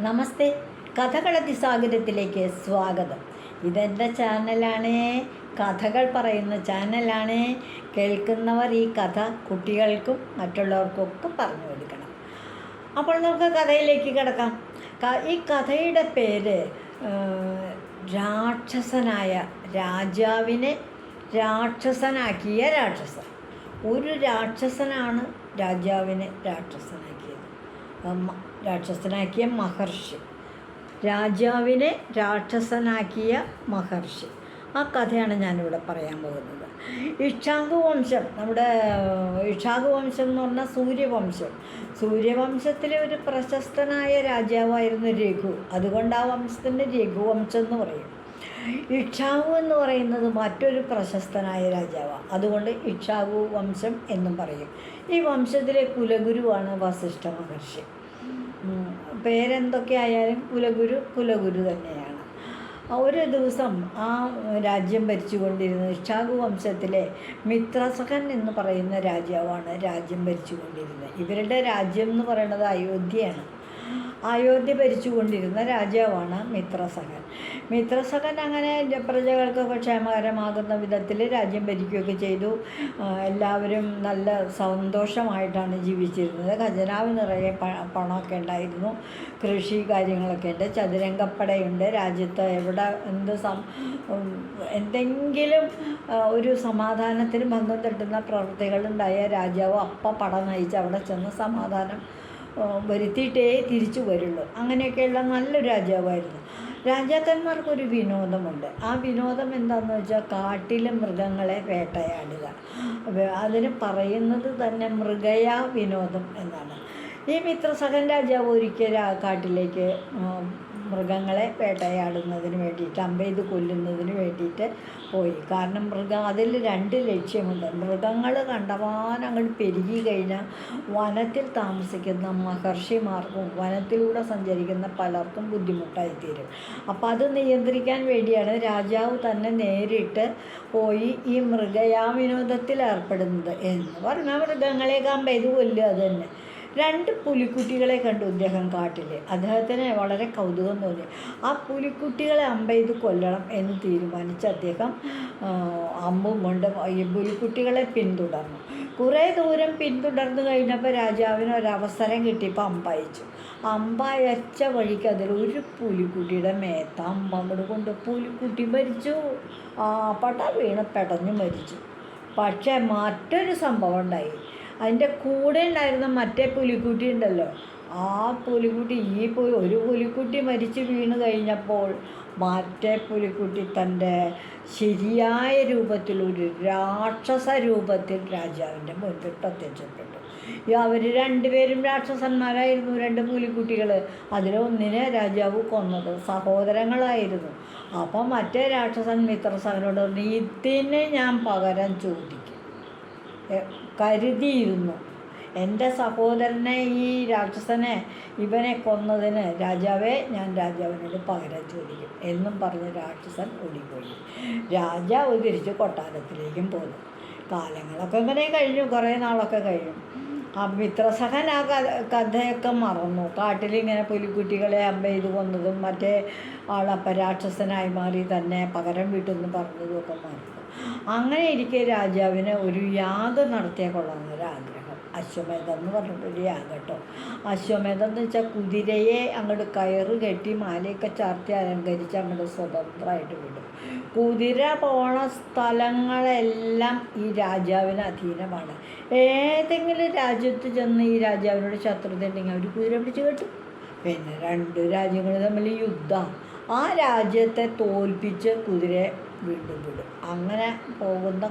നമസ്തേ. കഥകളതിസാഗരത്തിലേക്ക് സ്വാഗതം. ഇതെന്റെ ചാനലാണ്? കഥകൾ പറയുന്ന ചാനലാണ്. കേൾക്കുന്നവർ ഈ കഥ കുട്ടികൾക്കും മറ്റുള്ളവർക്കൊക്കെ പറഞ്ഞു കൊടുക്കണം. അപ്പോൾ നമുക്ക് കഥയിലേക്ക് കിടക്കാം. ഈ കഥയുടെ പേര് രാക്ഷസനായ രാജാവിനെ രാക്ഷസനാക്കിയ രാക്ഷസൻ. ഒരു രാക്ഷസനാണ് രാജാവിനെ രാക്ഷസനാക്കിയത്. രാക്ഷസനാക്കിയ മഹർഷി. രാജാവിനെ രാക്ഷസനാക്കിയ മഹർഷി. ആ കഥയാണ് ഞാനിവിടെ പറയാൻ പോകുന്നത്. ഇക്ഷാകു വംശം നമ്മുടെ ഇക്ഷാകു വംശം എന്ന് പറഞ്ഞാൽ സൂര്യവംശം. സൂര്യവംശത്തിലെ ഒരു പ്രശസ്തനായ രാജാവായിരുന്നു രഘു. അതുകൊണ്ട് ആ വംശത്തിന്റെ രഘുവംശം എന്ന് പറയും. ഇക്ഷാവു എന്ന് പറയുന്നത് മറ്റൊരു പ്രശസ്തനായ രാജാവാണ് അതുകൊണ്ട് ഇക്ഷാവു വംശം എന്നും പറയും. ഈ വംശത്തിലെ കുലഗുരുവാണ് വസിഷ്ഠ മഹർഷി. പേരെന്തൊക്കെ ആയാലും കുലഗുരു കുലഗുരു തന്നെയാണ്. ഒരു ദിവസം ആ രാജ്യം ഭരിച്ചുകൊണ്ടിരുന്ന ഇക്ഷാഗു വംശത്തിലെ മിത്രസഖൻ എന്ന് പറയുന്ന രാജാവാണ് രാജ്യം ഭരിച്ചുകൊണ്ടിരുന്നത്. ഇവരുടെ രാജ്യം എന്ന് പറയുന്നത് അയോധ്യയാണ്. അയോധ്യ ഭരിച്ചുകൊണ്ടിരുന്ന രാജാവാണ് മിത്രസഖൻ. മിത്രസഖൻ അങ്ങനെ പ്രജകൾക്ക് ക്ഷേമകരമാകുന്ന വിധത്തിൽ രാജ്യം ഭരിക്കുകയൊക്കെ ചെയ്തു. എല്ലാവരും നല്ല സന്തോഷമായിട്ടാണ് ജീവിച്ചിരുന്നത്. ഖജനാവ് നിറയെ പണമൊക്കെ ഉണ്ടായിരുന്നു. കൃഷി കാര്യങ്ങളൊക്കെ ഉണ്ട്. ചതുരംഗപ്പടയുണ്ട്. രാജ്യത്ത് എവിടെ എന്ത് സം എന്തെങ്കിലും ഒരു സമാധാനത്തിന് ഭംഗം തട്ടുന്ന പ്രവൃത്തികളുണ്ടായ രാജാവ് അപ്പം പട നയിച്ച് അവിടെ ചെന്ന് സമാധാനം വരുത്തിയിട്ടേ തിരിച്ചു വരുള്ളൂ. അങ്ങനെയൊക്കെയുള്ള നല്ല രാജാവായിരുന്നു. രാജാക്കന്മാർക്കൊരു വിനോദമുണ്ട്. ആ വിനോദം എന്താണെന്ന് വെച്ചാൽ കാട്ടിലെ മൃഗങ്ങളെ വേട്ടയാടുക. അതിന് പറയുന്നത് തന്നെ മൃഗയാ വിനോദം എന്നാണ്. ഈ മിത്രസഹൻ രാജാവ് ഒരിക്കൽ കാട്ടിലേക്ക് മൃഗങ്ങളെ വേട്ടയാടുന്നതിന് വേണ്ടിയിട്ട് അമ്പെയ്ത് കൊല്ലുന്നതിന് വേണ്ടിയിട്ട് പോയി. കാരണം മൃഗം അതിൽ രണ്ട് ലക്ഷ്യമുണ്ട്. മൃഗങ്ങൾ കണ്ടമാനം അങ്ങോട്ട് പെരുകി കഴിഞ്ഞാൽ വനത്തിൽ താമസിക്കുന്ന മഹർഷിമാർക്കും വനത്തിലൂടെ സഞ്ചരിക്കുന്ന പലർക്കും ബുദ്ധിമുട്ടായി തീരും അപ്പോൾ അത് നിയന്ത്രിക്കാൻ വേണ്ടിയാണ് രാജാവ് തന്നെ നേരിട്ട് പോയി ഈ മൃഗയാ വിനോദത്തിൽ ഏർപ്പെടുന്നത് എന്ന് പറഞ്ഞാൽ മൃഗങ്ങളെ കമ്പെയ്ത് കൊല്ലുക അത് തന്നെ. രണ്ട് പുലിക്കുട്ടികളെ കണ്ടു അദ്ദേഹം കാട്ടിൽ അദ്ദേഹത്തിന് വളരെ കൗതുകം തോന്നി. ആ പുലിക്കുട്ടികളെ അമ്പ അമ്പെയ്ത് കൊല്ലണം എന്ന് തീരുമാനിച്ച് അദ്ദേഹം അമ്പും കൊണ്ട് ഈ പുലിക്കുട്ടികളെ പിന്തുടർന്നു. കുറേ ദൂരം പിന്തുടർന്നു കഴിഞ്ഞപ്പോൾ രാജാവിന് ഒരവസരം കിട്ടിയപ്പോൾ അമ്പയച്ചു അമ്പയച്ച വഴിക്ക് അതിൽ ഒരു പുലിക്കുട്ടിയുടെ മേത്ത അമ്പ അങ്ങോട്ട് കൊണ്ട് പുലിക്കുട്ടി മരിച്ചു. ആ പട വീണ് പെടഞ്ഞു മരിച്ചു. പക്ഷേ മറ്റൊരു സംഭവം ഉണ്ടായി. അതിന്റെ കൂടെ ഉണ്ടായിരുന്ന മറ്റേ പുലിക്കുട്ടി ഉണ്ടല്ലോ. ആ പുലിക്കുട്ടി ഈ പോയി ഒരു പുലിക്കുട്ടി മരിച്ചു വീണ് കഴിഞ്ഞപ്പോൾ മറ്റേ പുലിക്കുട്ടി തന്റെ ശരിയായ രൂപത്തിൽ ഒരു രാക്ഷസ രൂപത്തിൽ രാജാവിന്റെ മുൻപിൽ പ്രത്യക്ഷപ്പെട്ടു. അവർ രണ്ടുപേരും രാക്ഷസന്മാരായിരുന്നു രണ്ട് പുലിക്കുട്ടികൾ അതിലൊന്നിനെ രാജാവ് കൊന്നത് സഹോദരങ്ങളായിരുന്നു. അപ്പം മറ്റേ രാക്ഷസൻ മിത്രസവനോട് പറഞ്ഞു ഞാൻ പകരം ചോദിക്കും. കരുതിയിരുന്നു. എന്റെ സഹോദരനെ ഈ രാക്ഷസനെ ഇവനെ കൊന്നതിന് രാജാവേ ഞാൻ രാജാവിനോട് പകരം ചോദിക്കും എന്നും പറഞ്ഞ് രാക്ഷസൻ ഓടിപ്പോയി. രാജാവ് തിരിച്ച് കൊട്ടാരത്തിലേക്കും പോന്നു. കാലങ്ങളൊക്കെ ഇങ്ങനെ കഴിഞ്ഞു കുറേ നാളൊക്കെ കഴിഞ്ഞു. ആ മിത്രസഹൻ ആ കഥയൊക്കെ മറന്നു. കാട്ടിലിങ്ങനെ പുലിക്കുട്ടികളെ അമ്പ ചെയ്ത് കൊന്നതും മറ്റേ ആളപ്പ രാക്ഷസനായി മാറി തന്നെ പകരം വീട്ടെന്ന് പറഞ്ഞതും ഒക്കെ മറന്നു. അങ്ങനെ ഇരിക്കെ രാജാവിന് ഒരു യാഗം നടത്തിയാൽ കൊള്ളാമെന്നൊരാഗ്രഹം അശ്വമേധം എന്ന് പറഞ്ഞിട്ടൊരു യാഗം കേട്ടോ അശ്വമേധം എന്ന് വെച്ചാൽ കുതിരയെ അങ്ങോട്ട് കയറ് കെട്ടി മാലയൊക്കെ ചാർത്തി അലങ്കരിച്ച് അങ്ങോട്ട് സ്വതന്ത്രമായിട്ട് വിടും. കുതിര പോണ സ്ഥലങ്ങളെല്ലാം ഈ രാജാവിന് അധീനമാണ്. ഏതെങ്കിലും രാജ്യത്ത് ചെന്ന് ഈ രാജാവിനോട് ശത്രുത ഉണ്ടെങ്കിൽ അവർ കുതിര പിടിച്ച് കെട്ടും. പിന്നെ രണ്ട് രാജ്യങ്ങൾ തമ്മിൽ യുദ്ധം. ആ രാജ്യത്തെ തോൽപ്പിച്ച് കുതിരയെ വീണ്ടും വിടും. അങ്ങനെ പോകുന്ന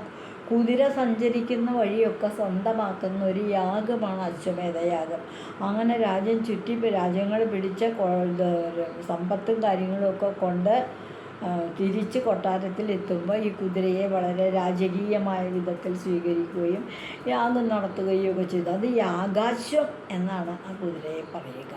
കുതിര സഞ്ചരിക്കുന്ന വഴിയൊക്കെ സ്വന്തമാക്കുന്ന ഒരു യാഗമാണ് അശ്വമേധയാഗം അങ്ങനെ രാജ്യം ചുറ്റി രാജ്യങ്ങൾ പിടിച്ച സമ്പത്തും കാര്യങ്ങളും ഒക്കെ കൊണ്ട് തിരിച്ച് കൊട്ടാരത്തിൽ എത്തുമ്പോൾ ഈ കുതിരയെ വളരെ രാജകീയമായ വിധത്തിൽ സ്വീകരിക്കുകയും യാഗം നടത്തുകയും ഒക്കെ ചെയ്തു. അത് യാഗാശ്വം എന്നാണ് ആ കുതിരയെ പറയുക.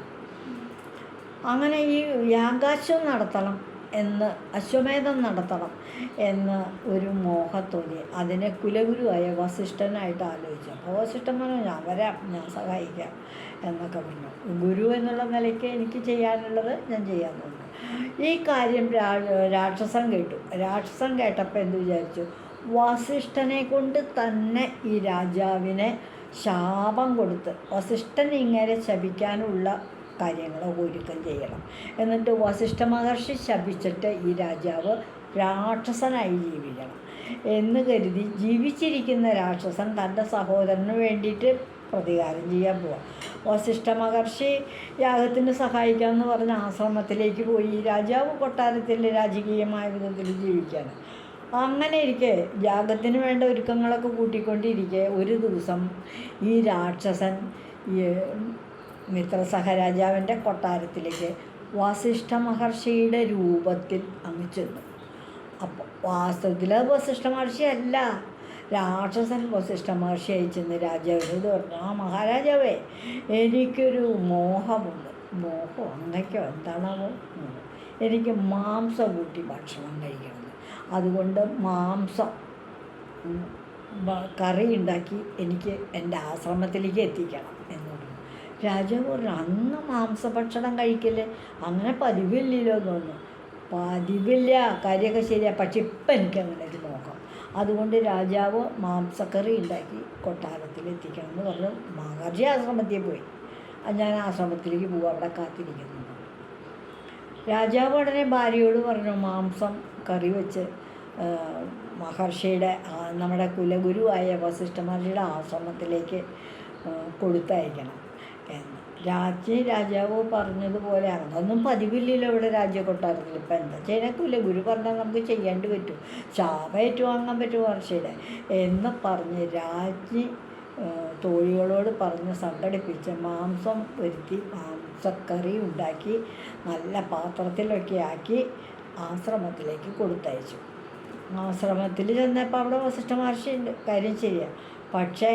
അങ്ങനെ ഈ യാഗാശ്വം നടത്തണം എന്ന് അശ്വമേധം നടത്തണം എന്ന് ഒരു മോഹത്തോന്നി അതിനെ കുലഗുരുവായ വസിഷ്ഠനായിട്ട് ആലോചിച്ചു. അപ്പോൾ വസിഷ്ഠൻ പറഞ്ഞു ഞാൻ വരാം ഞാൻ സഹായിക്കാം എന്നൊക്കെ പറഞ്ഞു. ഗുരു എന്നുള്ള നിലയ്ക്ക് എനിക്ക് ചെയ്യാനുള്ളത് ഞാൻ ചെയ്യാൻ ഈ കാര്യം രാ- രാക്ഷസൻ കേട്ടു. രാക്ഷസൻ കേട്ടപ്പോൾ എന്ത് വിചാരിച്ചു? വസിഷ്ഠനെ കൊണ്ട് തന്നെ ഈ രാജാവിനെ ശാപം കൊടുത്ത് വസിഷ്ഠൻ ഇങ്ങനെ ശപിക്കാനുള്ള കാര്യങ്ങൾ ഒരുക്കം ചെയ്യണം. എന്നിട്ട് വസിഷ്ഠ മഹർഷി ശപിച്ചിട്ട് ഈ രാജാവ് രാക്ഷസനായി ജീവിക്കണം. എന്ന് കരുതി ജീവിച്ചിരിക്കുന്ന രാക്ഷസൻ തന്റെ സഹോദരന് വേണ്ടിയിട്ട് പ്രതികാരം ചെയ്യാൻ പോവാം. വസിഷ്ഠ മഹർഷി യാഗത്തിന് സഹായിക്കാമെന്ന് പറഞ്ഞ ആശ്രമത്തിലേക്ക് പോയി. രാജാവ് കൊട്ടാരത്തിൽ രാജകീയമായ വിധത്തിൽ ജീവിക്കുകയാണ് അങ്ങനെ ഇരിക്കെ യാഗത്തിന് വേണ്ട ഒരുക്കങ്ങളൊക്കെ കൂട്ടിക്കൊണ്ടിരിക്കെ ഒരു ദിവസം ഈ രാക്ഷസൻ ഈ മിത്രസഹരാജാവിന്റെ കൊട്ടാരത്തിലേക്ക് വാസിഷ്ഠ മഹർഷിയുടെ രൂപത്തിൽ അങ്ങ് ചെന്നു. അപ്പോൾ വാസ്തവത്തിൽ അത് വസിഷ്ഠ മഹർഷി അല്ല രാക്ഷസൻ വസിഷ്ഠ മഹർഷി അയച്ചെന്ന് രാജാവിനോട് പറഞ്ഞു ആ മഹാരാജാവേ എനിക്കൊരു മോഹമുണ്ട്. മോഹം? അങ്ങയ്ക്കോ എന്താണാവോ? എനിക്ക് മാംസം കൂട്ടി ഭക്ഷണം കഴിക്കണം അതുകൊണ്ട് മാംസം കറി ഉണ്ടാക്കി എനിക്ക് എന്റെ ആശ്രമത്തിലേക്ക് എത്തിക്കണം. രാജാവ് പറഞ്ഞു അന്ന് മാംസഭക്ഷണം കഴിക്കൽ അങ്ങനെ പതിവില്ലല്ലോ പറഞ്ഞു പതിവില്ല കാര്യമൊക്കെ ശരിയാണ് പക്ഷെ ഇപ്പം എനിക്ക് അങ്ങനെ ഒരു നോക്കാം അതുകൊണ്ട് രാജാവ് മാംസക്കറി ഉണ്ടാക്കി കൊട്ടാരത്തിൽ എത്തിക്കണം എന്ന് പറഞ്ഞു. മഹർഷി ആശ്രമത്തിൽ പോയി. ഞാൻ ആശ്രമത്തിലേക്ക് പോകും അവിടെ കാത്തിരിക്കുന്നു. രാജാവ് ഉടനെ ഭാര്യയോട് പറഞ്ഞു മാംസം കറി വെച്ച് മഹർഷിയുടെ നമ്മുടെ കുലഗുരുവായ വസിഷ്ഠ മഹർഷിയുടെ ആശ്രമത്തിലേക്ക് കൊടുത്തയക്കണം. എന്ന്. രാജ്ഞി രാജാവ് പറഞ്ഞതുപോലെ അതൊന്നും പതിവില്ലല്ലോ ഇവിടെ രാജ്യക്കൊട്ടാരത്തിൽ. ഇപ്പം എന്താ ചെയ്യാനൊക്കില്ല ഗുരു പറഞ്ഞാൽ നമുക്ക് ചെയ്യേണ്ടി പറ്റും. ശാപം ഏറ്റുവാങ്ങാൻ പറ്റും വർഷയുടെ എന്ന് പറഞ്ഞ് രാജ്ഞി തോഴികളോട് പറഞ്ഞ് സംഘടിപ്പിച്ച് മാംസം വരുത്തി മാംസക്കറി ഉണ്ടാക്കി നല്ല പാത്രത്തിലൊക്കെ ആക്കി ആശ്രമത്തിലേക്ക് കൊടുത്തയച്ചു. ആശ്രമത്തിൽ ചെന്നപ്പോൾ അവിടെ വസിഷ്ഠ മഹർഷിയുണ്ട് കാര്യം ശരിയാണ് പക്ഷേ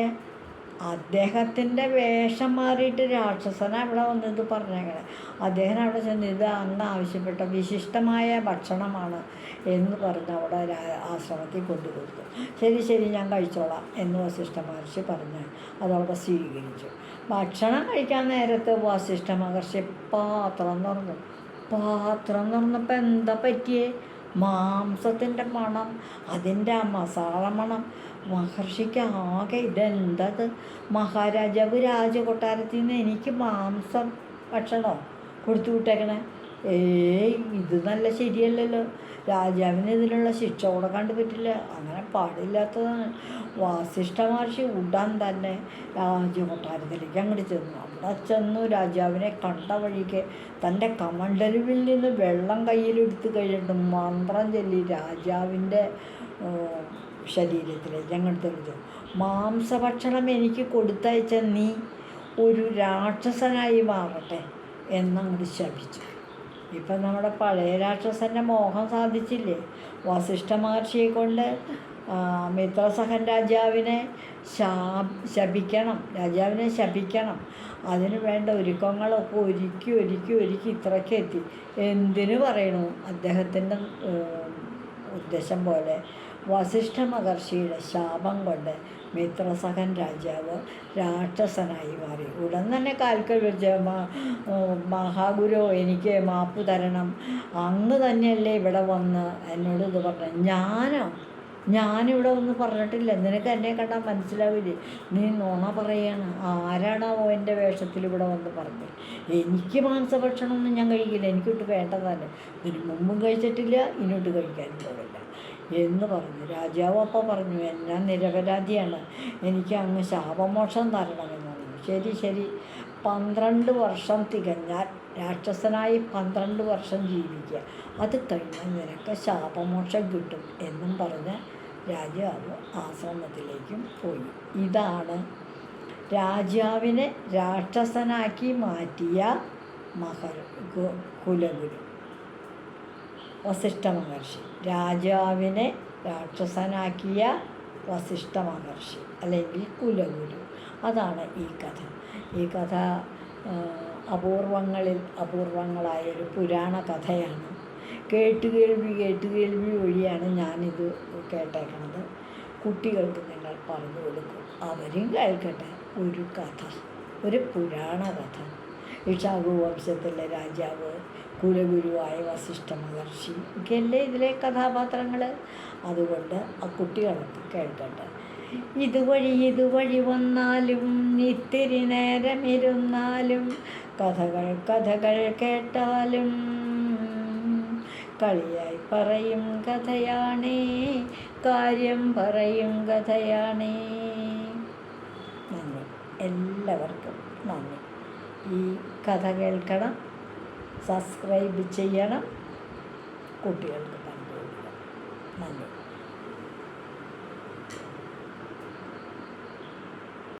അദ്ദേഹത്തിന്റെ വേഷം മാറിയിട്ട് രാക്ഷസനെ അവിടെ വന്നത് പറഞ്ഞേക്കണേ. അദ്ദേഹം അവിടെ ചെന്ന് ഇത് അന്ന് ആവശ്യപ്പെട്ട വിശിഷ്ടമായ ഭക്ഷണമാണ് എന്ന് പറഞ്ഞ് അവിടെ ആശ്രമത്തിൽ കൊണ്ടുകൊടുത്തു. ശരി ശരി ഞാൻ കഴിച്ചോളാം എന്ന് വസിഷ്ഠ മഹർഷി പറഞ്ഞ് അതവിടെ സ്വീകരിച്ചു. ഭക്ഷണം കഴിക്കാൻ നേരത്ത് വസിഷ്ഠ മഹർഷി പാത്രം തുറന്നു. പാത്രം തുറന്നപ്പോൾ എന്താ പറ്റിയേ? മാംസത്തിന്റെ മണം അതിന്റെ ആ മസാല മണം മഹർഷിക്ക് ആകെ ഇതെന്തത് മഹാരാജാവ് രാജകൊട്ടാരത്തിൽ നിന്ന് എനിക്ക് മാംസം ഭക്ഷണം കൊടുത്തു വിട്ടേക്കണേ. ഏയ് ഇത് നല്ല ശരിയല്ലല്ലോ. രാജാവിന് ഇതിനുള്ള ശിക്ഷ കൊടുക്കാണ്ട് പറ്റില്ല അങ്ങനെ പാടില്ലാത്തതാണ്. വാസിഷ്ഠ മഹർഷി ഉടാൻ തന്നെ രാജകൊട്ടാരത്തിലേക്ക് അങ്ങോട്ട് ചെന്നു. അവിടെ ചെന്നു രാജാവിനെ കണ്ട വഴിക്ക് തന്റെ കമണ്ടലുവിൽ നിന്ന് വെള്ളം കയ്യിലെടുത്ത് കഴിഞ്ഞിട്ട് മന്ത്രം ചൊല്ലി രാജാവിന്റെ ഏർ, ഞങ്ങളുടെ മാംസഭക്ഷണം എനിക്ക് കൊടുത്തയച്ച നീ ഒരു രാക്ഷസനായി മാറട്ടെ എന്നങ്ങോട്ട് ശപിച്ചു. ഇപ്പം നമ്മുടെ പഴയ രാക്ഷസന്റെ മോഹം സാധിച്ചില്ലേ? വസിഷ്ഠ മഹർഷിയെ കൊണ്ട് മിത്രസഹൻ രാജാവിനെ ശാ ശപിക്കണം രാജാവിനെ ശപിക്കണം. അതിന് വേണ്ട ഒരുക്കങ്ങളൊക്കെ ഒരുക്കി ഒരുക്കി ഒരുക്കി ഇത്രയ്ക്ക് എത്തി. എന്തിനു പറയണു? അദ്ദേഹത്തിന്റെ ഉദ്ദേശം പോലെ വസിഷ്ഠ മഹർഷിയുടെ ശാപം കൊണ്ട് മിത്രസഹൻ രാജാവ് രാക്ഷസനായി മാറി. ഉടൻ തന്നെ കാൽക്കൽ വെച്ച് മഹാഗുരു എനിക്ക് മാപ്പ് തരണം. അങ്ങ് തന്നെയല്ലേ ഇവിടെ വന്ന് എന്നോട് ഇത് പറഞ്ഞു. ഞാനോ? ഞാനിവിടെ വന്ന് പറഞ്ഞിട്ടില്ല. നിനക്ക് എന്നെ കണ്ടാൽ മനസ്സിലാവില്ലേ? നീ നുണ പറയാണ്. ആരാണോ എന്റെ വേഷത്തിൽ ഇവിടെ വന്ന് പറഞ്ഞത്? എനിക്ക് മാംസഭക്ഷണമൊന്നും ഞാൻ കഴിക്കില്ല. എനിക്കിട്ട് വേണ്ടതല്ല ഇതിന് മുമ്പും കഴിച്ചിട്ടില്ല ഇനിയോട്ട് കഴിക്കാൻ പോകില്ല എന്ന് പറഞ്ഞു. രാജാവ് അപ്പോൾ പറഞ്ഞു ഞാൻ നിരപരാധിയാണ്. എനിക്ക് അങ്ങ് ശാപമോക്ഷം തരണമെന്ന് പറഞ്ഞു. ശരി ശരി. പന്ത്രണ്ട് വർഷം തികഞ്ഞാൽ രാക്ഷസനായി പന്ത്രണ്ട് വർഷം ജീവിക്കുക. അത് കഴിഞ്ഞാൽ നിനക്ക് ശാപമോക്ഷം കിട്ടും എന്നും പറഞ്ഞ് രാജാവ് ആശ്രമത്തിലേക്കും പോയി. ഇതാണ് രാജാവിനെ രാക്ഷസനാക്കി മാറ്റിയ മഹർ കുലഗുരു. വസിഷ്ഠ മഹർഷി രാജാവിനെ രാക്ഷസനാക്കിയ വസിഷ്ഠ മഹർഷി അല്ലെങ്കിൽ കുലഗുരു. അതാണ് ഈ കഥ. ഈ കഥ അപൂർവങ്ങളിൽ അപൂർവങ്ങളായൊരു പുരാണ കഥയാണ്. കേട്ടുകേൾവി കേട്ടുകേൾവി വഴിയാണ് ഞാനിത് കേട്ടേക്കുന്നത് കുട്ടികൾക്ക് നിങ്ങൾ പറഞ്ഞു കൊടുക്കും. അവരും കേൾക്കട്ടെ. ഒരു കഥ. ഒരു പുരാണ കഥ. ഇഷാകു വംശത്തിലെ രാജാവ് കുലഗുരുവായ വസിഷ്ഠ മഹർഷി ഒക്കെയല്ലേ ഇതിലെ കഥാപാത്രങ്ങൾ അതുകൊണ്ട് ആ കുട്ടികളൊക്കെ കേൾക്കട്ടെ. ഇതുവഴി ഇതുവഴി വന്നാലും ഇത്തിരി നേരം ഇരുന്നാലും കഥകൾ കഥകൾ കേട്ടാലും കളിയായി പറയും കഥയാണേ കാര്യം പറയും കഥയാണേ. നന്ദി. എല്ലാവർക്കും നന്ദി. ഈ കഥ കേൾക്കണം. സബ്സ്ക്രൈബ് ചെയ്യണം. കുട്ടികൾക്ക് പറഞ്ഞു കൊടുക്കണം. നന്ദി.